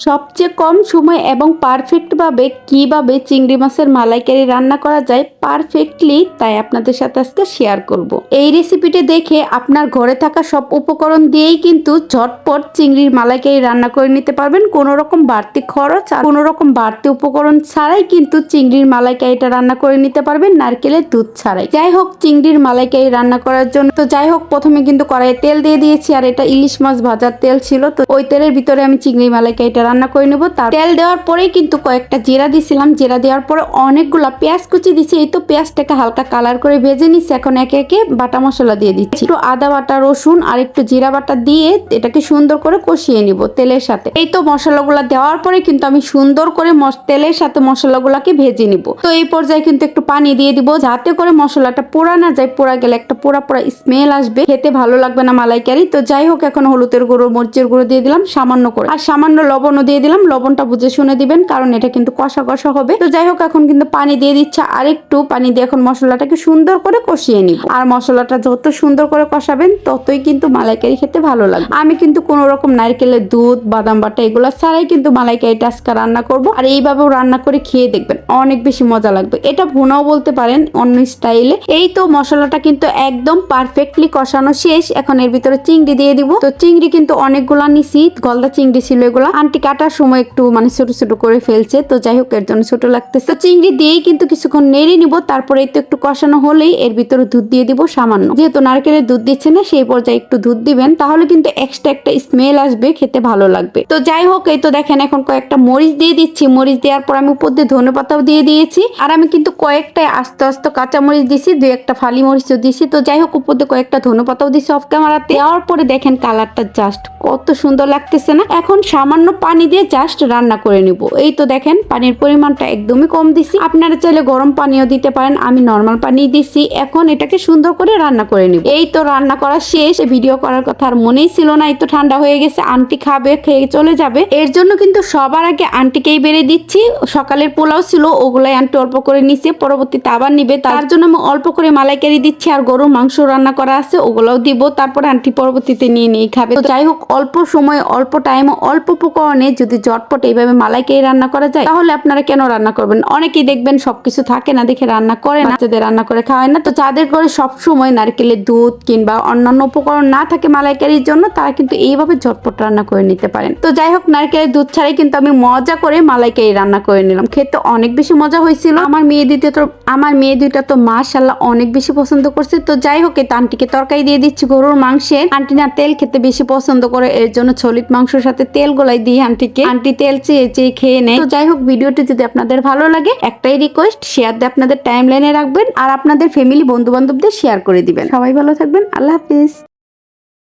সবচেয়ে কম সময় এবং পারফেক্টভাবে কীভাবে চিংড়ি মাছের মালাইকারি রান্না করা যায় পারফেক্টলি তাই আপনাদের সাথে আজকে শেয়ার করব। এই রেসিপিটি দেখে আপনার ঘরে থাকা সব উপকরণ দিয়েই কিন্তু ঝটপট চিংড়ির মালাইকারি রান্না করে নিতে পারবেন। কোনো রকম বাড়তি খরচ আর কোনো রকম বাড়তি উপকরণ ছাড়াই কিন্তু চিংড়ির মালাইকারিটা রান্না করে নিতে পারবেন, নারকেলের দুধ ছাড়াই। যাই হোক, চিংড়ির মালাইকারি রান্না করার জন্য তো যাই হোক, প্রথমে কিন্তু কড়াইয়ে তেল দিয়ে দিয়েছি আর এটা ইলিশ মাছ ভাজার তেল ছিল, তো ওই তেলের ভিতরে আমি চিংড়ি মালাইকারিটা রান্না করে নেব। তার তেল দেওয়ার পরেই কিন্তু কয়েকটা জিরা দিছিলাম। জিরা দেওয়ার পরে অনেকগুলা পেঁয়াজ কুচি দিছি। এই তো পেঁয়াজটাকে হালকা কালার করে ভেজে নিচ্ছি এখন একে একে বাটা মশলা দিয়ে দিচ্ছি। একটু আদা বাটা, রসুন আর একটু জিরা বাটা দিয়ে এটাকে সুন্দর করে কষিয়ে নিব তেলের সাথে। এই তো মশলাগুলা দেওয়ার পরে কিন্তু আমি সুন্দর করে তেলের সাথে মশলাগুলাকে ভেজে নিব। তো এই পর্যায়ে কিন্তু একটু পানি দিয়ে দিব। যাতে করে মশলাটা পোড়া না যায়, পোড়া গেলে একটা পোড়া পোড়া স্মেল আসবে। খেতে ভালো লাগবে না মালাইকারি। তো যাই হোক, এখন হলুদের গুঁড়ো, মরিচের গুঁড়ো দিয়ে দিলাম সামান্য করে। আর সামান্য লবণও দিয়ে দিলাম, লবণটা বুঝে শুনে দিবেন, কারণ এটা কিন্তু কষা কষা হবে। তো যাই হোক, এখন কিন্তু পানি দিয়ে দিচ্ছে আর একটু পানি দিয়ে এখন মশলাটাকে সুন্দর করে কষিয়ে নিব। আর মশলাটা যত সুন্দর করে কষাবেন, ততই কিন্তু মালাইকারি খেতে ভালো লাগবে। আমি কিন্তু কোনো রকম নারকেলের দুধ, বাদাম বাটা এগুলো ছাড়াই কিন্তু মালাইকারিটা আজকে রান্না করব। আর এইভাবেও রান্না করে খেয়ে দেখবেন, অনেক বেশি মজা লাগবে। এটা ভুনাও বলতে পারেন, অন্য স্টাইলে। এই তো মশলাটা কিন্তু একদম পারফেক্টলি কষানো শেষ। এখন এর ভিতরে চিংড়ি দিয়ে দিব। তো চিংড়ি কিন্তু অনেকগুলা নিছি, গলদা চিংড়ি ছিল এগুলো। আন্টি কাটার সময় একটু মানে ছোটো ছোটো করে ফেলছে। তো যাই হোক, এর জন্য ছোটো লাগতেছে। চিংড়ি দিয়েই কিন্তু কিছুক্ষণ নেড়ে নিব তারপরে তো একটু কষানো হলেই এর ভিতরে দুধ দিয়ে দিব সামান্য। যেহেতু নারকেলের দুধ দিচ্ছে না, সেই পর্যায়ে একটু দুধ দিবেন, তাহলে কিন্তু এক্সট্রা একটা স্মেল আসবে, খেতে ভালো লাগবে। তো যাই হোক, এই তো দেখেন এখন কয়েকটা মরিচ দিয়ে দিচ্ছি। মরিচ দেওয়ার পর আমি উপর দিয়ে ধনে পাতাও দিয়ে দিয়েছি। আর আমি কিন্তু কয়েকটা আস্তে আস্তে কাঁচা মরিচ দিছি, দু একটা ফালি মরিচও দিছি। তো যাই হোক, উপর দিয়ে কয়েকটা ধনে পাতাও দিছি অফ ক্যামেরাতে দেওয়ার পরে দেখেন কালারটা জাস্ট কত সুন্দর লাগতেছে না? এখন সামান্য পানি দিয়ে জাস্ট রান্না করে নিব। এই তো দেখেন, পানির পরিমাণটা একদমই কম দিছি। আপনারা চাইলে গরম পানিও দিতে পারেন, আমি নর্মাল পানি দিছি। এখন এটাকে সুন্দর করে রান্না করে নিব। এই তো রান্না করা শেষ ভিডিও করার কথা আর মনেই ছিল না, এই তো ঠান্ডা হয়ে গেছে আন্টি খাবে, খেয়ে চলে যাবে। এর জন্য কিন্তু সবার আগে আন্টিকেই বেড়ে দিচ্ছি। সকালের পোলাও ছিল, ওগুলাই আন্টি অল্প করে নিছে, পরবর্তীতে আবার নিবে। তার জন্য আমি অল্প করে মালাইকারি দিচ্ছি, আর গরুর মাংস রান্না করা আছে, ওগুলাও দিব। তারপরে আন্টি পরবর্তীতে নিয়ে নিয়ে খাবে। তো যাই হোক অল্প সময়, অল্প টাইম অল্প উপকরণে যদি ঝটপট এইভাবে মালাইকারি রান্না করা যায়, তাহলে আপনারা কেন রান্না করবেন? অনেকেই দেখবেন সবকিছু থাকে না, দেখে রান্না করে না, বাচ্চাদের রান্না করে খাওয়ায় না। তো যাদের ঘরে সব সময় নারকেলের দুধ কিংবা অন্যান্য উপকরণ না থাকে মালাইকারির জন্য, তারা কিন্তু এইভাবে ঝটপট রান্না করে নিতে পারেন। তো যাই হোক, নারকেলের দুধ ছাড়াই কিন্তু আমি মজা করে মালাইকারি রান্না করে নিলাম। খেতে অনেক বেশি মজা হয়েছিল। আমার মেয়ে দিতে তো, আমার মেয়ে দুইটা তো মাশাল্লাহ অনেক বেশি পছন্দ করছে। তো যাই হোক, এই তো আন্টিকে তরকারি দিয়ে দিচ্ছি গরুর মাংসের আন্টি না তেল খেতে বেশি পছন্দ করে এর জন্য ছলিত মাংসের সাথে তেল গোলাই দিই আন্টিকে, আন্টি তেল চেয়ে চেয়ে খেয়ে নেয়। তো যাই হোক, ভিডিওটি যদি আপনাদের ভালো লাগে, একটাই রিকোয়েস্ট শেয়ার দিয়ে আপনাদের টাইম লাইনে রাখবেন আর আপনাদের ফ্যামিলি বন্ধু বান্ধবদের শেয়ার করে দিবেন। সবাই ভালো থাকবেন, আল্লাহ হাফিজ।